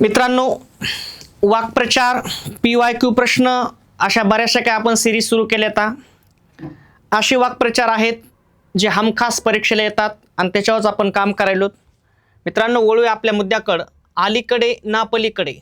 मित्रांनो वाक्प्रचार P Y Q प्रश्न अशा बऱ्याचशा काय आपण सिरीज सुरू केल्या आता. असे वाक्प्रचार आहेत जे हमखास परीक्षेला येतात आणि त्याच्यावरच आपण काम करायलो. मित्रांनो वळूया आपल्या मुद्द्याकडं. अलीकडे ना पलीकडे.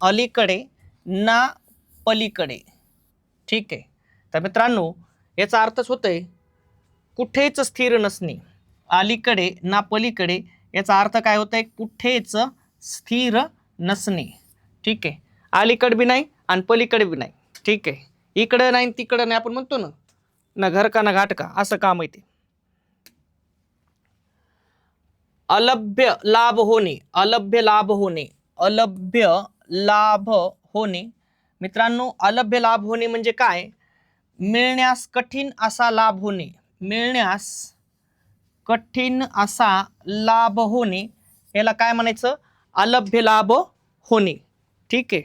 अलीकडे ना पलीकडे. ठीक आहे? तर मित्रांनो याचा अर्थच होतोय कुठेच स्थिर नसणे. अलीकडे ना पलीकडे याचा अर्थ काय होतं आहे कुठेच स्थिर नसणे. ठीक आहे. अलीकडे बी नाही आणि पलीकडे बी नाही. ठीक आहे. इकडं नाही तिकडं नाही आपण म्हणतो ना ना घर का ना घाट का असं काम आहे ते. अलभ्य लाभ होणे अलभ्य लाभ होणे अलभ्य लाभ होणे. मित्रांनो अलभ्य लाभ होणे म्हणजे काय? मिळण्यास कठीण असा लाभ होणे. मिळण्यास कठीण असा लाभ होणे. याला काय म्हणायचं? अलभ्य लाभ होणे ठीक आहे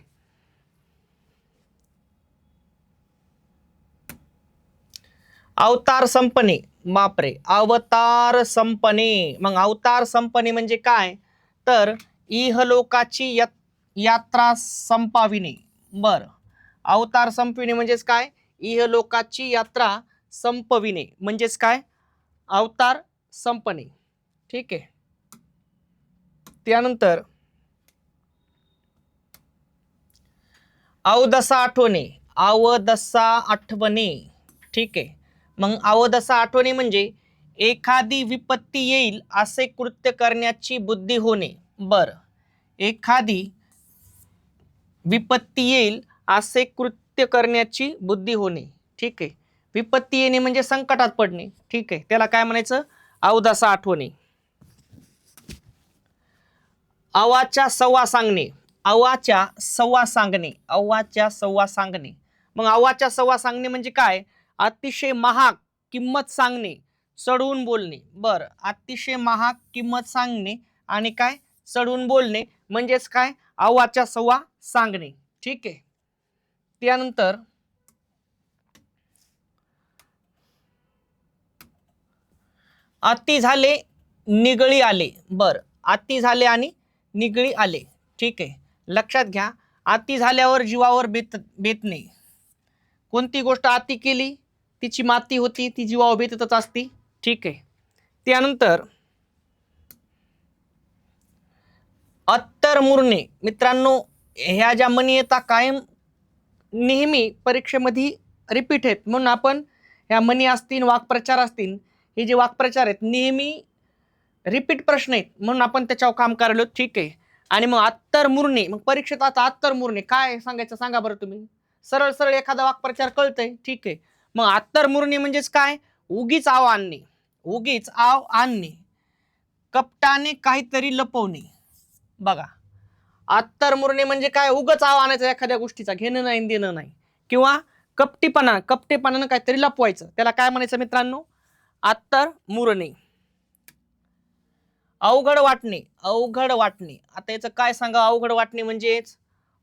अवतार संपणे बापरे अवतार संपणे मग अवतार संपणे म्हणजे काय? तर इहलोकाची यत यात्रा संपाविणे बर. अवतार संपविणे म्हणजेच काय? इहलोकाची यात्रा संपविणे म्हणजेच काय? अवतार संपणे ठीक आहे त्यानंतर अवदसा आठवणे. अवदसा आठवणे. ठीक आहे. मग अवदसा आठवणे म्हणजे एखादी विपत्ती येईल असे कृत्य करण्याची बुद्धी होणे. बर. एखादी विपत्ती येईल असे कृत्य करण्याची बुद्धी होणे. ठीक आहे. विपत्ती येणे म्हणजे संकटात पडणे. ठीक आहे. त्याला काय म्हणायचं? अवदसा आठवणे. अवाच्या सव्वा सांगणे. अवाच्या सव्वा सांगणे अव्वाच्या सव्वा सांगणे. मग अव्वाच्या सव्वा सांगणे म्हणजे काय? अतिशय महाग किंमत सांगणे चढवून बोलणे. बरं अतिशय महाग किंमत सांगणे आणि काय? चढवून बोलणे म्हणजेच काय? अव्वाच्या सव्वा सांगणे. ठीक आहे. त्यानंतर अति झाले निगळी आले. बर अति झाले आणि निगळी आले. ठीक आहे. लक्षात घ्या अति झाल्यावर जीवावर बेत बेतणे कोणती गोष्ट अति केली तिची माती होती ती जीवावर बेततच असती. ठीक आहे. त्यानंतर अत्तर मुरणे मित्रांनो ह्या ज्या मनी येता कायम नेहमी परीक्षेमध्ये रिपीट आहेत. म्हणून आपण ह्या मनी असतील वाक्प्रचार असतील हे जे वाक्प्रचार आहेत नेहमी रिपीट प्रश्न आहेत. म्हणून आपण त्याच्यावर काम करायलो. ठीक आहे. आणि मग आत्तर मुरणे मग परीक्षेत आता आत्तर मुरणे. काय सांगायचं सांगा बरं तुम्ही. सरळ सरळ एखादा वाक्प्रचार कळतंय ठीक आहे. मग आत्तर मुरणे म्हणजेच काय? उगीच आव आणणे. उगीच आव आणणे. कपटाने काहीतरी लपवणे. बघा. आत्तर मुरणे म्हणजे काय? उगच आव आणायचं एखाद्या गोष्टीचा. घेणं नाही देणं नाही. किंवा कपटीपणा कपटेपणानं काहीतरी लपवायचं. त्याला काय म्हणायचं मित्रांनो? आत्तर मुरणे. अवघड वाटणे अवघड वाटणे. आता याचं काय सांगा अवघड वाटणे म्हणजेच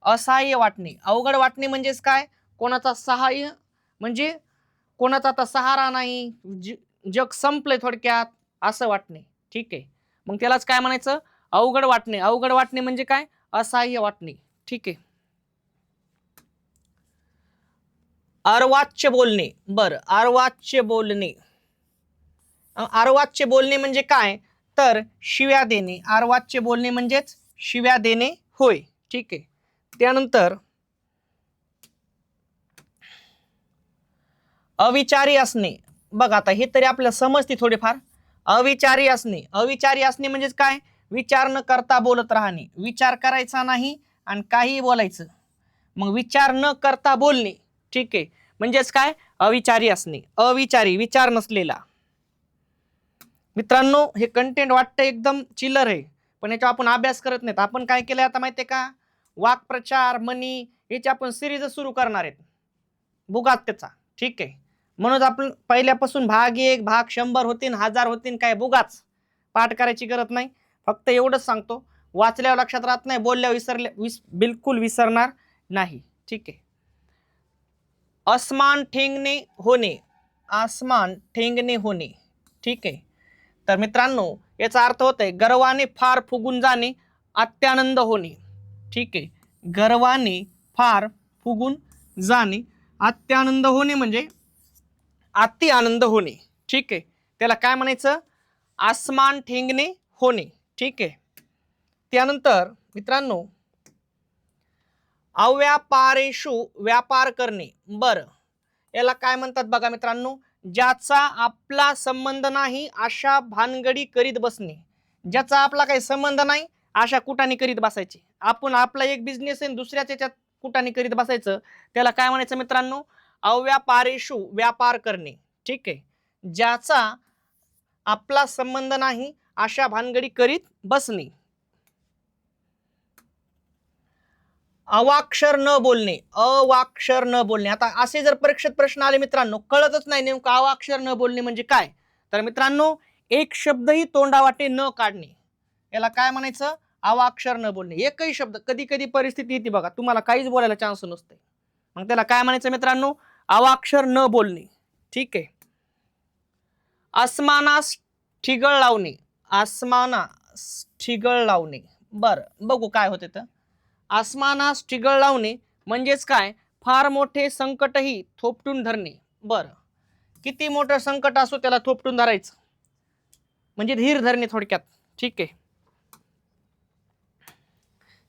असहाय्य वाटणे. अवघड वाटणे म्हणजेच काय? कोणाचा सहाय्य म्हणजे कोणाचा आता सहारा नाही ज- जग संपले थोडक्यात असं वाटणे. ठीक आहे? मग त्यालाच काय म्हणायचं? अवघड वाटणे. अवघड वाटणे म्हणजे काय? असहाय्य वाटणे. ठीक आहे? अर्वाच्य बोलणे. बरं अर्वाच्य बोलणे. अर्वाच्य बोलणे म्हणजे काय? तर शिव्या देणे अर्वाच्य बोलणे म्हणजेच शिव्या देणे होय. ठीक आहे. त्यानंतर अविचारी असणे. बघ आता हे तरी आपल्याला समजते थोडेफार. अविचारी असणे. अविचारी असणे म्हणजेच काय? विचार न करता बोलत राहणे. विचार करायचा नाही आणि काहीही बोलायचं. मग विचार न करता बोलणे. ठीक आहे. म्हणजेच काय? अविचारी असणे. अविचारी विचार नसलेला. मित्रांनो हे कंटेंट वाटतं एकदम चिल्लर आहे पण याच्यावर आपण अभ्यास करत नाहीत. आपण काय केलं आता माहितीये का? वाक्प्रचार मनी याची आपण सिरीज सुरू करणार आहेत. बुगात त्याचा. ठीक आहे. म्हणून आपण पहिल्यापासून भाग एक भाग शंभर होतीन हजार होतीन काय बुगाच पाठ करायची गरज नाही. फक्त एवढंच सांगतो. वाचल्यावर लक्षात राहत नाही बोलल्यावर विसरल्या विस बिलकुल विसरणार नाही. ठीक आहे. अस्मान ठेंगणे होणे. आसमान ठेंगणे होणे. ठीक आहे. तर मित्रांनो याचा अर्थ होत आहे गर्वाने फार फुगून जाणे अत्यानंद होणे. ठीक आहे? गर्वाने फार फुगून जाणे अत्यानंद होणे म्हणजे अति आनंद होणे. ठीक आहे? त्याला काय म्हणायचं? आसमान ठेंगणे होणे. ठीक आहे? त्यानंतर मित्रांनो अव्यापारेषु व्यापार करणे. बरं. याला काय म्हणतात बघा मित्रांनो? ज्याचा आपला संबंध नाही अशा भानगडी करीत बसणे. ज्याचा आपला काही संबंध नाही अशा कुटाने करीत बसायचे. आपण आपला एक बिझनेस आहे आणि दुसऱ्याच्या याच्यात कुटाने करीत बसायचं त्याला काय म्हणायचं मित्रांनो? अव्यापारेषु व्यापार करणे. ठीक आहे? ज्याचा आपला संबंध नाही अशा भानगडी करीत बसणे. अवाक्षर न बोलणे अवाक्षर न बोलणे. आता असे जर परीक्षेत प्रश्न आले मित्रांनो कळतच नाही नेमकं अवाक्षर न बोलणे म्हणजे काय? तर मित्रांनो एक शब्दही तोंडावाटे न काढणे. याला काय म्हणायचं? अवाक्षर न बोलणे. एकही शब्द कधी कधी परिस्थिती येते बघा तुम्हाला काहीच बोलायला चान्स नसते मग त्याला काय म्हणायचं मित्रांनो? अवाक्षर न बोलणे. ठीक आहे. आसमानास ठिगळ लावणे. आसमानास ठिगळ लावणे. बरं बघू काय होते तर. आसमानास ठिगळ लावणे म्हणजेच काय? फार मोठे संकटही थोपटून धरणे. बरं. किती मोठं संकट असो त्याला थोपटून धरायचं. म्हणजे धीर धरणे थोडक्यात. ठीक आहे.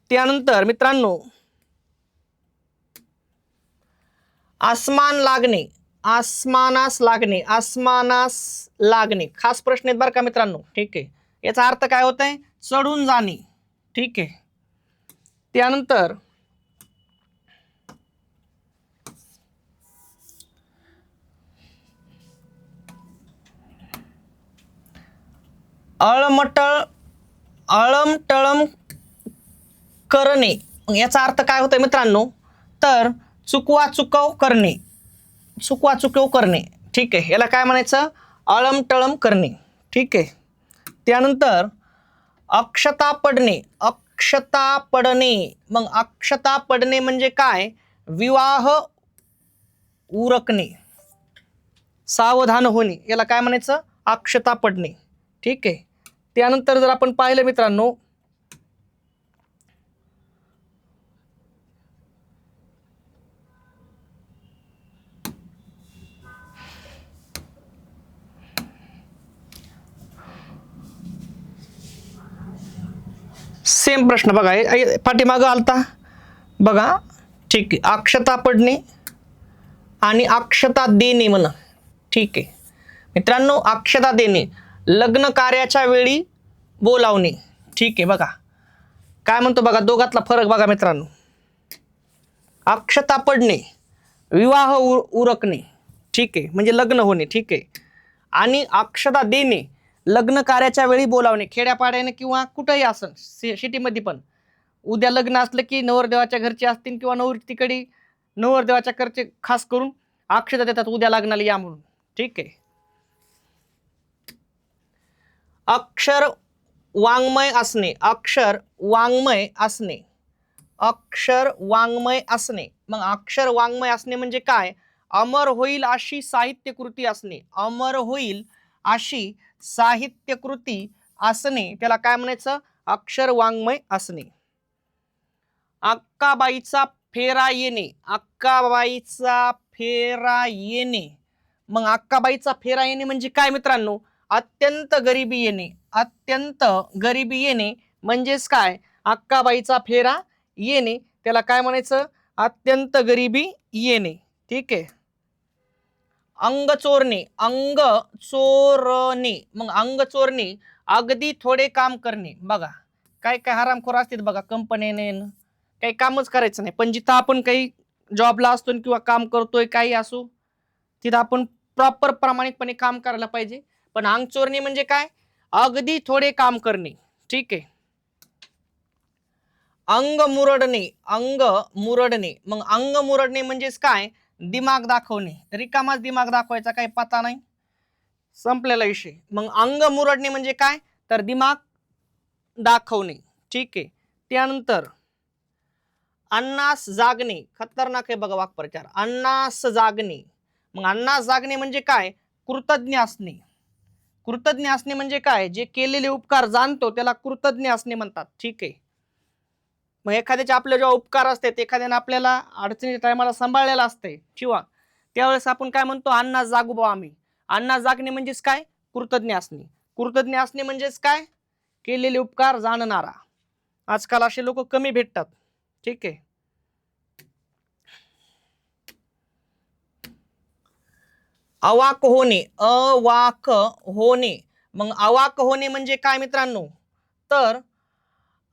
त्यानंतर मित्रांनो आसमान लागणे. आसमानास लागणे. आसमानास लागणे. खास प्रश्न आहेत बरं का मित्रांनो? ठीक आहे. याचा अर्थ काय होत आहे चढून जाणे. ठीक आहे. त्यानंतर अळमटळ अळमटळम करणे. याचा अर्थ काय होतोय मित्रांनो? तर चुकवा चुकव करणे. चुकवा चुकव करणे. ठीक आहे. याला काय म्हणायचं? अळमटळम करणे. ठीक आहे. त्यानंतर अक्षता पडणे. अक्षता पडणे. मग अक्षता पडणे म्हणजे काय? विवाह उरकणे. सावधान होणे. याला काय म्हणायचं? अक्षता पडणे. ठीक आहे? त्यानंतर जर आपण पाहिलं मित्रांनो सेम प्रश्न बघा. हे- पाठीमागं आलता. बघा ठीक आहे. अक्षता पडणे आणि अक्षता देणे म्हणा. ठीक आहे. मित्रांनो अक्षता देणे लग्न कार्याच्या वेळी बोलावणे. ठीक आहे बघा. काय म्हणतो बघा दोघातला फरक बघा मित्रांनो. अक्षता पडणे विवाह उ उरकणे. ठीक आहे म्हणजे लग्न होणे. ठीक आहे. आणि अक्षता देणे लग्न कार्याच्या वेळी बोलावणे खेड्यापाड्याने किंवा कुठंही असन सिटीमध्ये पण. उद्या लग्न असलं की नवरदेवाच्या घरचे असतील किंवा नवरतीकडे नवरदेवाच्या घरचे खास करून अक्षता देतात उद्या लग्नाला या म्हणून. ठीक आहे? अक्षर वाङ्मय असणे. अक्षर वाङ्मय असणे. अक्षर वाङ्मय असणे. मग अक्षर वाङ्मय असणे म्हणजे काय? अमर होईल अशी साहित्यकृती असणे. अमर होईल अशी साहित्यकृती असणे त्याला काय म्हणायचं? अक्षर वाङ्मय असणे. अक्काबाईचा फेरा येणे. अक्काबाईचा फेरा येणे. मग अक्काबाईचा फेरा येणे म्हणजे काय मित्रांनो? अत्यंत गरिबी येणे. अत्यंत गरिबी येणे म्हणजेच काय? अक्काबाईचा फेरा येणे. त्याला काय म्हणायचं? अत्यंत गरिबी येणे. ठीक आहे? अंग चोरणे अंग चोरणे मग अंग चोरणे अगदी थोडे काम करणे. बघा काय काय हरामखोर असतात बघा कंपनीने काही कामच करायचं नाही. पण जिथं आपण काही जॉबला असतो किंवा काम करतोय काही असो तिथं आपण प्रॉपर प्रामाणिकपणे काम करायला पाहिजे. पण अंग चोरणे म्हणजे काय? अगदी थोडे काम करणे. ठीक आहे? अंग मुरडणे. अंग मुरडणे. मग अंग मुरडणे म्हणजेच काय? दिमाग दाखवणे. रिकामाच दिमाग दाखवायचा काही पता नाही. संपलेला विषय. मग अंग मुरडणे म्हणजे काय? तर दिमाग दाखवणे. ठीक आहे. त्यानंतर अन्नास जागणे. खतरनाक आहे बघा वाक्प्रचार. अन्नास जागणे. मग अन्नास जागणे म्हणजे काय? कृतज्ञ असणे. कृतज्ञ असणे म्हणजे काय? जे केलेले उपकार जाणतो त्याला कृतज्ञ असणे म्हणतात. ठीक आहे. मग एखाद्याचे आपले जेव्हा उपकार असतात एखाद्याने आपल्याला अडचणीच्या टायमाला सांभाळलेला असते. किंवा त्यावेळेस आपण काय म्हणतो? अण्णा जागू बा आम्ही. अण्णा जागणे म्हणजेच काय? कृतज्ञ असणे. कृतज्ञ असणे म्हणजेच काय? केलेले उपकार जाणणारा. आजकाल असे लोक कमी भेटतात. ठीक आहे. अवाक होणे. अवाक होणे. मग अवाक होणे म्हणजे काय मित्रांनो? तर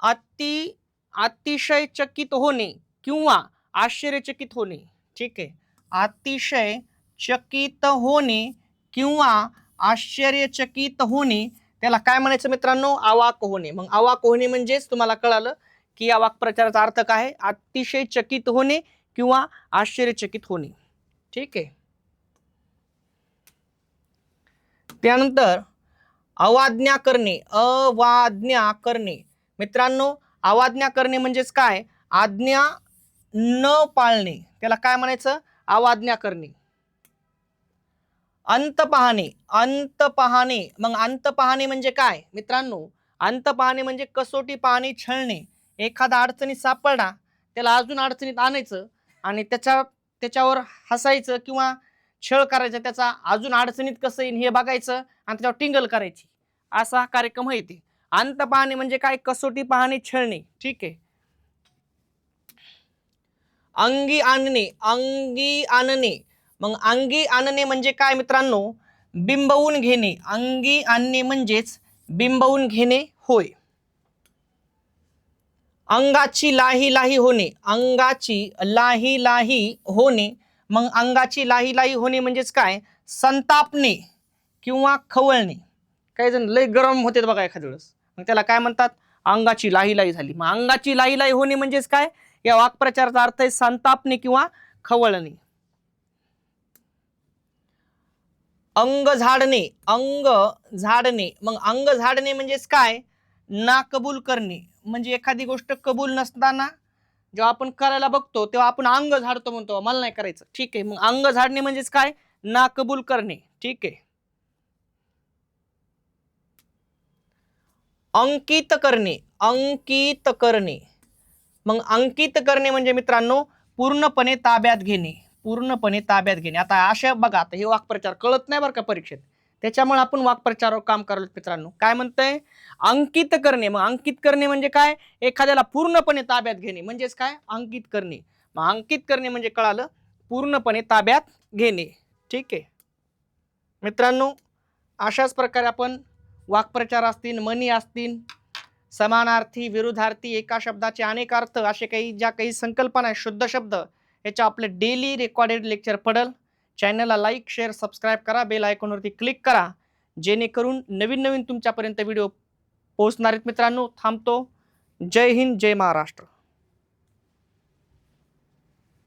अति अतिशय चकित होणे किंवा आश्चर्यचकित होणे ठीक आहे? अतिशय चकित होणे किंवा आश्चर्यचकित होणे त्याला काय म्हणायचं मित्रांनो? अवाक होणे. मग अवाक होणे म्हणजेच तुम्हाला कळालं की या वाक्प्रचाराचा अर्थ काय अतिशय चकित होणे किंवा आश्चर्यचकित होणे. ठीक आहे? त्यानंतर अवाज्ञा करणे अवाज्ञा करणे. मित्रांनो अवाज्ञा करणे म्हणजेच काय? आज्ञा न पाळणे. त्याला काय म्हणायचं? अवाज्ञा करणे. अंत पाहणे. अंत पाहणे. मग अंत पाहणे म्हणजे काय? मित्रांनो अंत पाहणे म्हणजे कसोटी पाहणे छळणे. एखादा अडचणीत सापडला त्याला अजून अडचणीत आणायचं आणि त्याच्या त्याच्यावर हसायचं किंवा छळ करायचा त्याचा अजून अडचणीत कसं येईल हे बघायचं आणि त्याच्यावर टिंगल करायची. असा कार्यक्रम आहे ते. अंत पाहणे म्हणजे काय? कसोटी पाहणे छळणे. ठीक आहे. अंगी आणणे अंगी आणणे. मग अंगी आणणे म्हणजे काय मित्रांनो? बिंबवून घेणे. अंगी आणणे म्हणजेच बिंबवून घेणे होय. अंगाची लाही लाही होणे. अंगाची लाही लाही होणे. मग अंगाची लाही लाही होणे म्हणजेच काय? संतापणे किंवा खवळणे. काही जण लय गरम होते बघा एखाद्या वेळेस. मग त्याला काय म्हणतात? अंगाची लाही झाली. मग अंगाची लाही होणे म्हणजेच काय? या वाक्प्रचाराचा अर्थ आहे संतापणे किंवा खवळणे. अंग झाडणे अंग झाडणे. मग अंग झाडणे म्हणजेच काय? ना कबूल करणे. म्हणजे एखादी गोष्ट कबूल नसताना जेव्हा आपण करायला बघतो तेव्हा आपण अंग झाडतो म्हणतो मला नाही करायचं. ठीक आहे. मग अंग झाडणे म्हणजेच काय? ना कबूल करणे. ठीक आहे. अंकित करणे अंकित करणे. मग अंकित करणे म्हणजे मित्रांनो पूर्णपणे ताब्यात घेणे पूर्णपणे ताब्यात घेणे. आता अशा बघा आता हे वाक्प्रचार कळत नाही बरं का परीक्षेत. त्याच्यामुळे आपण वाक्प्रचारावर काम करलो मित्रांनो. काय म्हणतंय? अंकित करणे. मग अंकित करणे म्हणजे काय? एखाद्याला पूर्णपणे ताब्यात घेणे. म्हणजेच काय? अंकित करणे. मग अंकित करणे म्हणजे कळालं पूर्णपणे ताब्यात घेणे. ठीक आहे? मित्रांनो अशाच प्रकारे आपण वाक्प्रचार असतील मनी असतील समानार्थी विरुद्धार्थी एका शब्दाचे अनेक अर्थ असे काही ज्या काही संकल्पना आहेत शुद्ध शब्द याच्या आपले डेली रेकॉर्डेड लेक्चर पडल. चॅनलला लाईक शेअर सबस्क्राईब करा बेल आयकॉनवरती क्लिक करा. जेणेकरून नवीन नवीन तुमच्यापर्यंत व्हिडिओ पोहोचणार आहेत मित्रांनो. थांबतो. जय हिंद जय महाराष्ट्र.